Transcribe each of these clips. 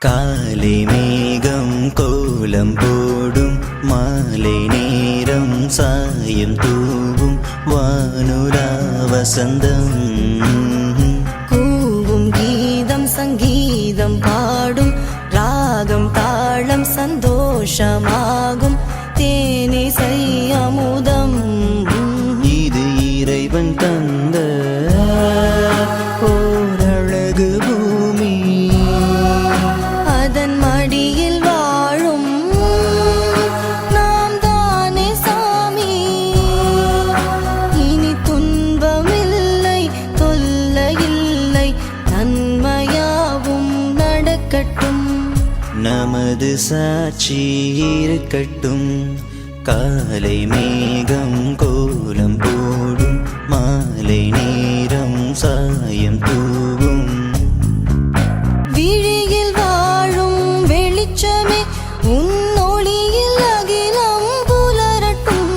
காலை மேகம் கோலம் போடும் மாலை நேரம் சாயம் தூவும் வானுரா வசந்தம். கூவும் கீதம் சங்கீதம் பாடும் ராகம் தாளம் சந்தோஷமா நடக்கட்டும் நமது சாட்சி இருக்கட்டும். காலை மேகம் கோலம் போடும். மாலை நேரம் சாயம் தூவும். விழியில் வாழும் வெளிச்சமே உன் ஒளியில் அகிலம் புலரட்டும்.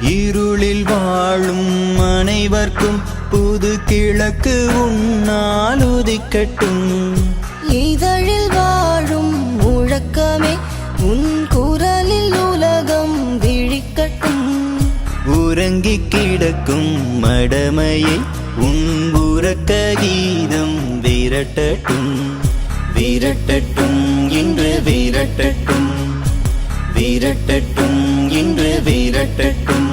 இருளில் வாழும் அனைவர்க்கும் புது கிழக்கு உன்னால் உதிக்கட்டும். உறங்கி கிடக்கும் மடமையை உங்குறக்க கீதம் விரட்டட்டும். விரட்டட்டும் இன்று விரட்டட்டும். விரட்டட்டும் இன்று விரட்டட்டும்.